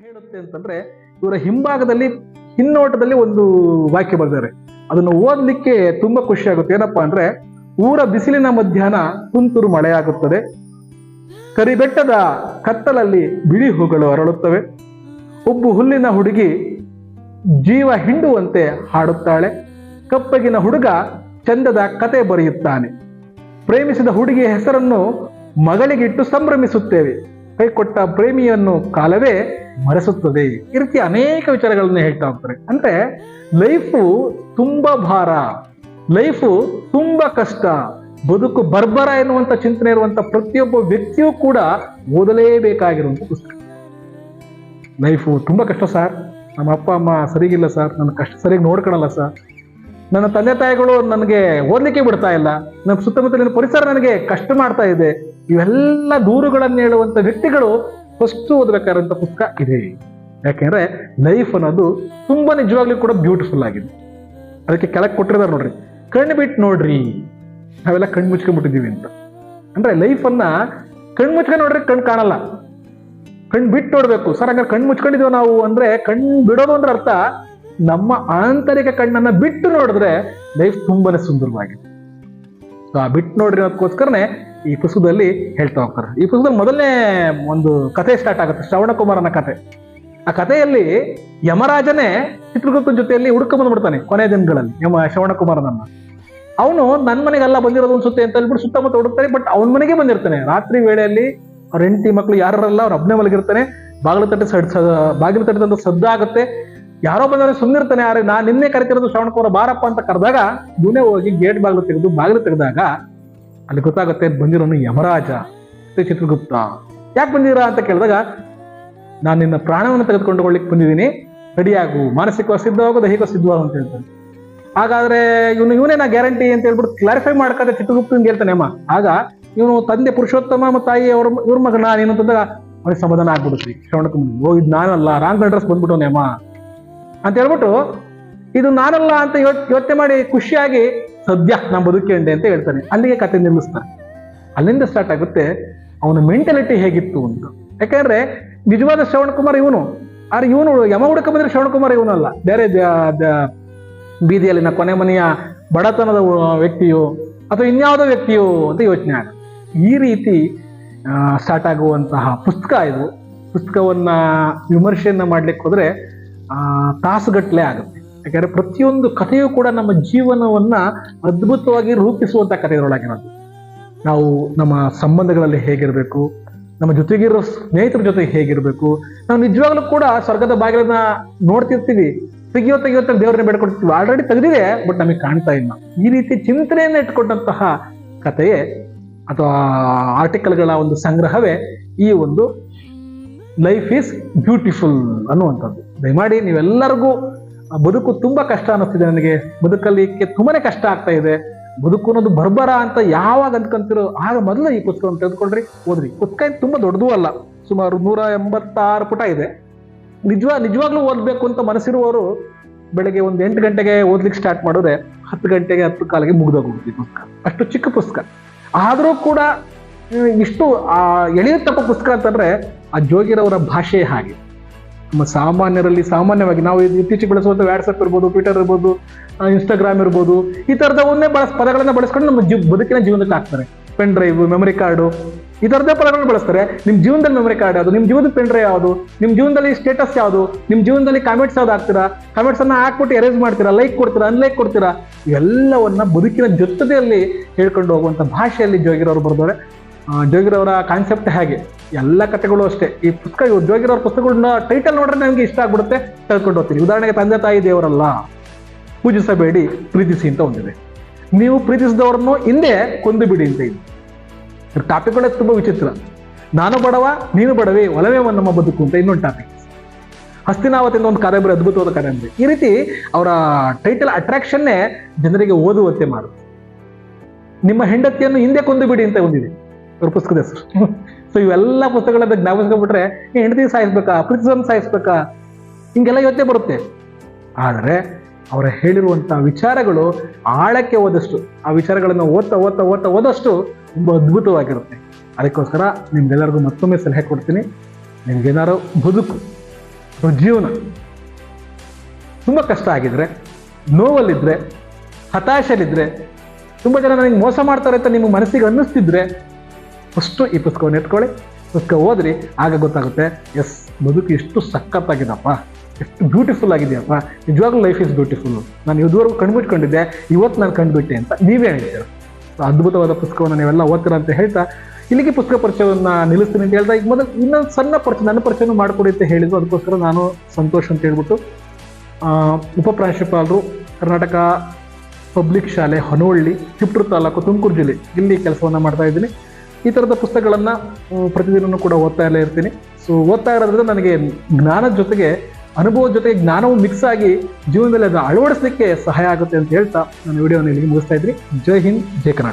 ಹೇಳುತ್ತೆ ಅಂತಂದ್ರೆ ಇವರ ಹಿಂಭಾಗದಲ್ಲಿ, ಹಿನ್ನೋಟದಲ್ಲಿ ಒಂದು ವಾಕ್ಯ ಬರೆದಿದ್ದಾರೆ. ಅದನ್ನು ಓದಲಿಕ್ಕೆ ತುಂಬಾ ಖುಷಿ ಆಗುತ್ತೆ. ಏನಪ್ಪಾ ಅಂದ್ರೆ, ಊರ ಬಿಸಿಲಿನ ಮಧ್ಯಾಹ್ನ ತುಂತುರು ಮಳೆಯಾಗುತ್ತದೆ. ಕರಿಬೆಟ್ಟದ ಕತ್ತಲಲ್ಲಿ ಬಿಳಿ ಹೂಗಳು ಅರಳುತ್ತವೆ. ಒಬ್ಬ ಹುಲ್ಲಿನ ಹುಡುಗಿ ಜೀವ ಹಿಂಡುವಂತೆ ಹಾಡುತ್ತಾಳೆ. ಕಪ್ಪಗಿನ ಹುಡುಗ ಚಂದದ ಕತೆ ಬರೆಯುತ್ತಾನೆ. ಪ್ರೇಮಿಸಿದ ಹುಡುಗಿಯ ಹೆಸರನ್ನು ಮಗಳಿಗಿಟ್ಟು ಸಂಭ್ರಮಿಸುತ್ತೇವೆ. ಕೈಕೊಟ್ಟ ಪ್ರೇಮಿಯನ್ನು ಕಾಲವೇ ಮರೆಸುತ್ತದೆ. ಈ ರೀತಿ ಅನೇಕ ವಿಚಾರಗಳನ್ನು ಹೇಳ್ತಾ ಹೋಗ್ತಾರೆ. ಅಂದ್ರೆ ಲೈಫು ತುಂಬಾ ಭಾರ, ಲೈಫು ತುಂಬಾ ಕಷ್ಟ, ಬದುಕು ಬರ್ಬರ ಎನ್ನುವಂತ ಚಿಂತನೆ ಇರುವಂತ ಪ್ರತಿಯೊಬ್ಬ ವ್ಯಕ್ತಿಯೂ ಕೂಡ ಓದಲೇಬೇಕಾಗಿರುವಂತ ಪುಸ್ತಕ. ಲೈಫು ತುಂಬಾ ಕಷ್ಟ ಸರ್. ನಮ್ಮ ಅಪ್ಪ, ಅಮ್ಮ ಸರಿಗಿಲ್ಲ ಸರ್. ನನ್ನ ಕಷ್ಟ ಸರಿಯಾಗಿ ನೋಡ್ಕೊಳಲ್ಲ ಸರ್. ನನ್ನ ತಂದೆ ತಾಯಿಗಳು ನನಗೆ ಓದಲಿಕ್ಕೆ ಬಿಡ್ತಾ ಇಲ್ಲ. ನಮ್ಮ ಸುತ್ತಮುತ್ತಲಿನ ಪರಿಸರ ನನಗೆ ಕಷ್ಟ ಮಾಡ್ತಾ ಇದೆ. ಇವೆಲ್ಲ ದೂರುಗಳನ್ನು ಹೇಳುವಂಥ ವ್ಯಕ್ತಿಗಳು ಫಸ್ಟ್ ಓದಬೇಕಾದಂಥ ಪುಸ್ತಕ ಇದೆ. ಯಾಕೆಂದ್ರೆ ಲೈಫ್ ಅನ್ನೋದು ತುಂಬಾ ನಿಜವಾಗ್ಲೂ ಕೂಡ ಬ್ಯೂಟಿಫುಲ್ ಆಗಿದೆ. ಅದಕ್ಕೆ ಕೆಳಗೆ ಕೊಟ್ಟಿದ್ದಾರೆ ನೋಡ್ರಿ, ಕಣ್ಣು ಬಿಟ್ಟು ನೋಡ್ರಿ. ನಾವೆಲ್ಲ ಕಣ್ಣು ಮುಚ್ಕೊಂಡ್ಬಿಟ್ಟಿದೀವಿ ಅಂತ. ಅಂದ್ರೆ ಲೈಫನ್ನ ಕಣ್ಣು ಮುಚ್ಕೊಂಡು ನೋಡ್ರಿ ಕಣ್ಣು ಕಾಣಲ್ಲ. ಕಣ್ಣು ಬಿಟ್ಟು ನೋಡ್ಬೇಕು. ಸರ್, ಹಂಗಾರೆ ಕಣ್ಣು ಮುಚ್ಕೊಂಡಿದ್ದೀವಿ ನಾವು? ಅಂದ್ರೆ ಕಣ್ಣು ಬಿಡೋದು ಅಂದ್ರೆ ಅರ್ಥ, ನಮ್ಮ ಆಂತರಿಕ ಕಣ್ಣನ್ನ ಬಿಟ್ಟು ನೋಡಿದ್ರೆ ಲೈಫ್ ತುಂಬಾನೇ ಸುಂದರವಾಗಿದೆ. ಸೊ ಆ ಬಿಟ್ಟು ನೋಡ್ರಿ ಅದಕ್ಕೋಸ್ಕರನೇ ಈ ಪುಸ್ತಕದಲ್ಲಿ ಹೇಳ್ತಾ ಹೋಗ್ತಾರೆ. ಈ ಪುಸ್ತಕದಲ್ಲಿ ಮೊದಲನೇ ಒಂದು ಕಥೆ ಸ್ಟಾರ್ಟ್ ಆಗುತ್ತೆ, ಶ್ರವಣಕುಮಾರನ ಕಥೆ. ಆ ಕಥೆಯಲ್ಲಿ ಯಮರಾಜನೇ ಚಿತ್ರಗುಪ್ತನ ಜೊತೆಯಲ್ಲಿ ಹುಡುಕ ಬಂದ್ಬಿಡ್ತಾನೆ, ಕೊನೆ ದಿನಗಳಲ್ಲಿ, ಯಮ ಶ್ರವಣ ಕುಮಾರನನ್ನ ಅವನು ನನ್ನ ಮನೆಗೆಲ್ಲ ಬಂದಿರೋದು ಅನ್ಸುತ್ತೆ ಅಂತ ಹೇಳ್ಬಿಟ್ಟು ಸುತ್ತಮುತ್ತ ಹುಡುಕ್ತಾನೆ ಬಟ್ ಅವನ ಮನೆಗೆ ಬಂದಿರ್ತಾನೆ. ರಾತ್ರಿ ವೇಳೆಯಲ್ಲಿ ಅವ್ರ ಹೆಂಡತಿ ಮಕ್ಕಳು ಯಾರಲ್ಲ ಅವ್ರ ಒಬ್ಬನೇ ಮಲಗಿರ್ತಾನೆ, ಬಾಗಿಲು ತಟ್ಟೆ ಸಡ್ ಬಾಗಿಲು ತಟ್ಟದಂತ ಸದ್ದಾಗುತ್ತೆ ಯಾರೋ ಬಂದವರೆ ಸುಮ್ಮನಿರ್ತಾನೆ ಯಾರು ನಾ ನಿನ್ನೆ ಕರಿತಿರೋದು ಶ್ರವಣಕುಮಾರ ಬಾರಪ್ಪ ಅಂತ ಕರೆದಾಗ ಮುನೆ ಹೋಗಿ ಗೇಟ್ ಬಾಗಿಲು ತೆಗೆದು ಬಾಗಿಲು ತೆಗೆದಾಗ ಅಲ್ಲಿ ಗೊತ್ತಾಗುತ್ತೆ ಬಂದಿರೋನು ಯಮರಾಜ ಚಿತ್ರಗುಪ್ತ ಯಾಕೆ ಬಂದಿರಾ ಅಂತ ಕೇಳಿದಾಗ, ನಾನು ನಿನ್ನ ಪ್ರಾಣವನ್ನು ತೆಗೆದುಕೊಂಡುಕೊಳ್ಳಿಕ್ಕೆ ಬಂದಿದ್ದೀನಿ. ರೆಡಿಯಾಗು. ಮಾನಸಿಕವಾಗಿ ಸಿದ್ಧವಾಗು ದೈಹಿಕ ಸಿದ್ಧವಾಗು ಅಂತ ಹೇಳ್ತಾನೆ. ಹಾಗಾದ್ರೆ ಇವನು ಇವನೇನ ಗ್ಯಾರಂಟಿ ಅಂತ ಹೇಳ್ಬಿಟ್ಟು ಕ್ಲಾರಿಫೈ ಮಾಡ್ಕತ್ತೆ ಚಿತ್ರಗುಪ್ತನಿಗೆ ಹೇಳ್ತಾನೆ ಅಮ್ಮ. ಆಗ ಇವನು ತಂದೆ ಪುರುಷೋತ್ತಮ ಮತ್ತು ತಾಯಿ ಅವ್ರ ಇವ್ರ ಮಕ್ಳು ನಾನು ಏನು ಅಂತಂದಾಗ ಅವನಿಗೆ ಸಮಾಧಾನ ಆಗ್ಬಿಡುತ್ತೆ. ಮುಂದೆ ಓ ಇದು ನಾನಲ್ಲ ರಾಂಗ್ ಅಡ್ರೆಸ್ ಬಂದ್ಬಿಟ್ಟವನೇ ಅಮ್ಮ. ಅಂತ ಹೇಳ್ಬಿಟ್ಟು, ಇದು ನಾನಲ್ಲ ಅಂತ ಯೋಚ್- ಯೋಚನೆ ಮಾಡಿ ಖುಷಿಯಾಗಿ ಸದ್ಯ ನಾ ಬದುಕೇಂಡೆ ಅಂತ ಹೇಳ್ತಾನೆ. ಅಲ್ಲಿಗೆ ಕತೆ ನಿಲ್ಲಿಸ್ತಾನೆ. ಅಲ್ಲಿಂದ ಸ್ಟಾರ್ಟ್ ಆಗುತ್ತೆ ಅವನ ಮೆಂಟಾಲಿಟಿ ಹೇಗಿತ್ತು ಅಂತ. ಯಾಕಂದ್ರೆ ನಿಜವಾದ ಶ್ರವಣ್ ಕುಮಾರ್ ಇವನು. ಆದ್ರೆ ಇವನು ಯಮ ಹುಡುಕ ಬಂದ್ರೆ ಶ್ರವಣ ಕುಮಾರ್ ಇವನಲ್ಲ. ಬೇರೆ ಬೀದಿಯಲ್ಲಿನ ಕೊನೆ ಮನೆಯ ಬಡತನದ ವ್ಯಕ್ತಿಯು ಅಥವಾ ಇನ್ಯಾವುದೋ ವ್ಯಕ್ತಿಯು ಅಂತ ಯೋಚನೆ ಆಗ. ಈ ರೀತಿ ಸ್ಟಾರ್ಟ್ ಆಗುವಂತಹ ಪುಸ್ತಕ ಇದು. ಪುಸ್ತಕವನ್ನ ವಿಮರ್ಶೆಯನ್ನ ಮಾಡ್ಲಿಕ್ಕೆ ಹೋದ್ರೆ ಆ, ತಾಸುಗಟ್ಲೆ ಆಗುತ್ತೆ. ಯಾಕಂದ್ರೆ ಪ್ರತಿಯೊಂದು ಕಥೆಯೂ ಕೂಡ ನಮ್ಮ ಜೀವನವನ್ನ ಅದ್ಭುತವಾಗಿ ರೂಪಿಸುವಂತ ಕಥೆಗಳಾಗಿರೋದು. ನಾವು ನಮ್ಮ ಸಂಬಂಧಗಳಲ್ಲಿ ಹೇಗಿರಬೇಕು, ನಮ್ಮ ಜೊತೆಗಿರೋ ಸ್ನೇಹಿತರ ಜೊತೆ ಹೇಗಿರಬೇಕು, ನಾವು ನಿಜವಾಗ್ಲೂ ಕೂಡ ಸ್ವರ್ಗದ ಬಾಗಿಲನ್ನ ನೋಡ್ತಿರ್ತೀವಿ. ತೆಗಿಯೋ ತೆಗಿಯೋ ದೇವ್ರನ್ನ ಬೇಡ್ಕೊಡ್ತೀವಿ ಆಲ್ರೆಡಿ ತೆಗೆದಿದೆ ಬಟ್ ನಮಗೆ ಕಾಣ್ತಾ ಇಲ್ಲ. ಈ ರೀತಿ ಚಿಂತನೆಯನ್ನು ಇಟ್ಕೊಂಡಂತಹ ಕಥೆಯೇ ಅಥವಾ ಆರ್ಟಿಕಲ್ಗಳ ಒಂದು ಸಂಗ್ರಹವೇ ಈ ಒಂದು ಲೈಫ್ ಈಸ್ ಬ್ಯೂಟಿಫುಲ್ ಅನ್ನುವಂಥದ್ದು. ದಯಮಾಡಿ ನೀವೆಲ್ಲರಿಗೂ ಬದುಕು ತುಂಬಾ ಕಷ್ಟ ಅನ್ನಿಸ್ತಿದೆ ನನಗೆ. ಬದುಕಲಿಕ್ಕೆ ತುಂಬಾನೇ ಕಷ್ಟ ಆಗ್ತಾ ಇದೆ. ಬದುಕು ಅನ್ನೋದು ಬರ್ಬರ ಅಂತ ಯಾವಾಗ ಅಂದ್ಕೊಂತಿರೋ ಆಗ ಮೊದಲು ಈ ಪುಸ್ತಕವನ್ನು ತೆಗೆದುಕೊಳ್ರಿ, ಓದ್ರಿ. ಪುಸ್ತಕ ತುಂಬಾ ದೊಡ್ಡದು ಅಲ್ಲ. ಸುಮಾರು ನೂರ ಎಂಬತ್ತಾರು ಪುಟ ಇದೆ. ನಿಜವಾ, ನಿಜವಾಗ್ಲೂ ಓದ್ಬೇಕು ಅಂತ ಮನಸ್ಸಿರುವವರು ಬೆಳಗ್ಗೆ ಒಂದು ಎಂಟು ಗಂಟೆಗೆ ಓದ್ಲಿಕ್ಕೆ ಸ್ಟಾರ್ಟ್ ಮಾಡಿದ್ರೆ ಹತ್ತು ಗಂಟೆಗೆ, ಹತ್ತು ಕಾಲಿಗೆ ಮುಗ್ದೋಗ್ಬಿಡ್ತೀವಿ ಪುಸ್ತಕ. ಅಷ್ಟು ಚಿಕ್ಕ ಪುಸ್ತಕ. ಆದರೂ ಕೂಡ ಇಷ್ಟು, ಆ ಎಳೆಯುತ್ತಪ್ಪ ಪುಸ್ತಕ ಅಂತಂದ್ರೆ ಆ ಜೋಗಿರವರ ಭಾಷೆ ಹಾಗೆ. ನಮ್ಮ ಸಾಮಾನ್ಯರಲ್ಲಿ ಸಾಮಾನ್ಯವಾಗಿ ನಾವು ಇತ್ತೀಚೆಗೆ ಬಳಸುವಂಥ ವ್ಯಾಟ್ಸಪ್ ಇರ್ಬೋದು ಟ್ವಿಟರ್ ಇರ್ಬೋದು ಇನ್ಸ್ಟಾಗ್ರಾಮ್ ಇರ್ಬೋದು, ಈ ಥರದ ಒಂದೇ ಬಳಸ, ಪದಗಳನ್ನು ಬಳಸ್ಕೊಂಡು ನಮ್ಮ ಜೀವ, ಬದುಕಿನ ಜೀವನಕ್ಕೆ ಹಾಕ್ತಾರೆ. ಪೆನ್ ಡ್ರೈವ್ ಮೆಮೊರಿ ಕಾರ್ಡು ಈ ತರದೇ ಪದಗಳನ್ನು ಬಳಸ್ತಾರೆ. ನಿಮ್ಮ ಜೀವನದಲ್ಲಿ ಮೆಮೊರಿ ಕಾರ್ಡ್ ಯಾವುದು? ನಿಮ್ಮ ಜೀವನದ ಪೆನ್ ಡ್ರೈವ್ ಯಾವುದು? ನಿಮ್ಮ ಜೀವನದಲ್ಲಿ ಸ್ಟೇಟಸ್ ಯಾವುದು? ನಿಮ್ಮ ಜೀವನದಲ್ಲಿ ಕಾಮೆಂಟ್ಸ್ ಯಾವ್ದು ಹಾಕ್ತೀರಾ? ಕಾಮೆಂಟ್ಸನ್ನು ಹಾಕ್ಬಿಟ್ಟು ಎರೇಸ್ ಮಾಡ್ತೀರಾ? ಲೈಕ್ ಕೊಡ್ತೀರಾ? ಅನ್ಲೈಕ್ ಕೊಡ್ತೀರಾ? ಎಲ್ಲವನ್ನ ಬದುಕಿನ ಜೊತೆಯಲ್ಲಿ ಹೇಳ್ಕೊಂಡು ಹೋಗುವಂಥ ಭಾಷೆಯಲ್ಲಿ ಜೋಗಿರೋರು ಬರ್ತಾರೆ. ಜೋಗಿರವರ ಕಾನ್ಸೆಪ್ಟ್ ಹೇಗೆ? ಎಲ್ಲ ಕಥೆಗಳು ಅಷ್ಟೇ. ಈ ಪುಸ್ತಕ ಜೋಗಿರವ್ರ ಪುಸ್ತಕಗಳನ್ನ ಟೈಟಲ್ ನೋಡ್ರೆ ನನಗೆ ಇಷ್ಟ ಆಗ್ಬಿಡುತ್ತೆ. ತೆಗೆದುಕೊಂಡು ಹೋಗ್ತೀನಿ. ಉದಾಹರಣೆಗೆ ತಂದೆ ತಾಯಿ ದೇವರಲ್ಲ, ಪೂಜಿಸಬೇಡಿ, ಪ್ರೀತಿಸಿ ಅಂತ ಒಂದಿದೆ. ನೀವು ಪ್ರೀತಿಸಿದವ್ರನ್ನು ಹಿಂದೆ ಕೊಂದು ಬಿಡಿ ಅಂತ ಇದೆ. ಟಾಪಿಕ್ಗಳೇ ತುಂಬಾ ವಿಚಿತ್ರ. ನಾನು ಬಡವ, ನೀನು ಬಡವೆ, ಒಲವೇ ನಮ್ಮ ಬದುಕು ಅಂತ ಇನ್ನೊಂದು ಟಾಪಿಕ್ ಹಸ್ತಿನಾವತಿಯಿಂದ ಒಂದು ಕಾದಂಬರಿ ಅದ್ಭುತವಾದ ಕಾದಂಬರಿ ಈ ರೀತಿ ಅವರ ಟೈಟಲ್ ಅಟ್ರಾಕ್ಷನ್ನೇ ಜನರಿಗೆ ಓದುವಂತೆ ಮಾಡುತ್ತೆ. ನಿಮ್ಮ ಹೆಂಡತಿಯನ್ನು ಹಿಂದೆ ಕೊಂದು ಬಿಡಿ ಅಂತ ಒಂದಿದೆ. ಅವ್ರ ಪುಸ್ತಕದ ಹೆಸರು. ಸೊ ಇವೆಲ್ಲ ಪುಸ್ತಕಗಳನ್ನ ಜ್ಞಾಪಿಸ್ಕೊಂಡ್ಬಿಟ್ರೆ ಈ ಹೆಂಡತಿ ಸಾಯಿಸ್ಬೇಕಾ? ಪ್ರೀತಿಸೋನ್ ಸಾಯಿಸ್ಬೇಕಾ? ಹಿಂಗೆಲ್ಲ ಯೋಚನೆ ಬರುತ್ತೆ. ಆದರೆ, ಅವರ ಹೇಳಿರುವಂಥ ವಿಚಾರಗಳು ಆಳಕ್ಕೆ ಹೋದಷ್ಟು, ಆ ವಿಚಾರಗಳನ್ನು ಓದ್ತಾ ಓದ್ತಾ ಓದ್ತಾ ಓದಷ್ಟು ತುಂಬ ಅದ್ಭುತವಾಗಿರುತ್ತೆ. ಅದಕ್ಕೋಸ್ಕರ ನಿಮ್ಗೆಲ್ಲರಿಗೂ ಮತ್ತೊಮ್ಮೆ ಸಲಹೆ ಕೊಡ್ತೀನಿ. ನಿಮ್ಗೇನಾರು ಬದುಕು ಜೀವನ ತುಂಬ ಕಷ್ಟ ಆಗಿದ್ರೆ ನೋವಲ್ಲಿದ್ದರೆ ಹತಾಶೆಯಲ್ಲಿದ್ದರೆ ತುಂಬ ಜನ ನನಗೆ ಮೋಸ ಮಾಡ್ತಾರೆ ಅಂತ ನಿಮ್ಮ ಮನಸ್ಸಿಗೆ ಅನ್ನಿಸ್ತಿದ್ರೆ ಫಸ್ಟು ಈ ಪುಸ್ತಕವನ್ನು ಎತ್ಕೊಳ್ಳಿ. ಪುಸ್ತಕ ಓದ್ರಿ ಆಗ ಗೊತ್ತಾಗುತ್ತೆ ಎಸ್ ಬದುಕು ಎಷ್ಟು ಸಖತ್ತಾಗಿದಪ್ಪ ಎಷ್ಟು ಬ್ಯೂಟಿಫುಲ್ ಆಗಿದೆಯಪ್ಪ. ನಿಜವಾಗ್ಲೂ ಲೈಫ್ ಇಸ್ ಬ್ಯೂಟಿಫುಲ್ ನಾನು ಇದುವರೆಗೂ ಕಣ್ಬಿಟ್ಕೊಂಡಿದ್ದೆ ಇವತ್ತು ನಾನು ಕಂಡುಬಿಟ್ಟೆ ಅಂತ ನೀವೇ So, ಅದ್ಭುತವಾದ ಪುಸ್ತಕವನ್ನು ನೀವೆಲ್ಲ ಓದ್ತೀರ ಅಂತ ಹೇಳ್ತಾ ಇಲ್ಲಿಗೆ ಪುಸ್ತಕ ಪರಿಚಯವನ್ನು ನಿಲ್ಲಿಸ್ತೀನಿ ಅಂತ ಹೇಳ್ತಾ ಈಗ ಮೊದಲು ಇನ್ನೊಂದು ಸಣ್ಣ ಪರಿಚಯ ನನ್ನ ಪರಿಚಯನೂ ಮಾಡಿಕೊಡಿ ಅಂತ ಹೇಳಿದ್ರು. ಅದಕ್ಕೋಸ್ಕರ ನಾನು ಸಂತೋಷ್ ಅಂತ ಹೇಳ್ಬಿಟ್ಟು ಉಪಪ್ರಾಂಶುಪಾಲರು ಕರ್ನಾಟಕ ಪಬ್ಲಿಕ್ ಶಾಲೆ ಹೊನೋಳ್ಳಿ ತಿಪ್ಟೂರು ತಾಲೂಕು ತುಮಕೂರು ಜಿಲ್ಲೆ. ಇಲ್ಲಿ ಕೆಲಸವನ್ನು ಮಾಡ್ತಾ ಇದ್ದೀನಿ. ಈ ಥರದ ಪುಸ್ತಕಗಳನ್ನು ಪ್ರತಿದಿನವೂ ಕೂಡ ಓದ್ತಾ ಇರಲೇ ಇರ್ತೀನಿ. ಸೊ ಓದ್ತಾ ಇರೋದ್ರಿಂದ ನನಗೆ ಜ್ಞಾನದ ಜೊತೆಗೆ, ಅನುಭವದ ಜೊತೆಗೆ ಜ್ಞಾನವು ಮಿಕ್ಸ್ ಆಗಿ ಜೀವನದಲ್ಲಿ ಅದನ್ನು ಅಳವಡಿಸಲಿಕ್ಕೆ ಸಹಾಯ ಆಗುತ್ತೆ ಅಂತ ಹೇಳ್ತಾ ನಾನು ವಿಡಿಯೋನ ಇಲ್ಲಿಗೆ ಮುಗಿಸ್ತಾ ಇದ್ದೀನಿ. ಜೈ ಹಿಂದ್, ಜೈ ಕರ್ನಾಟಕ.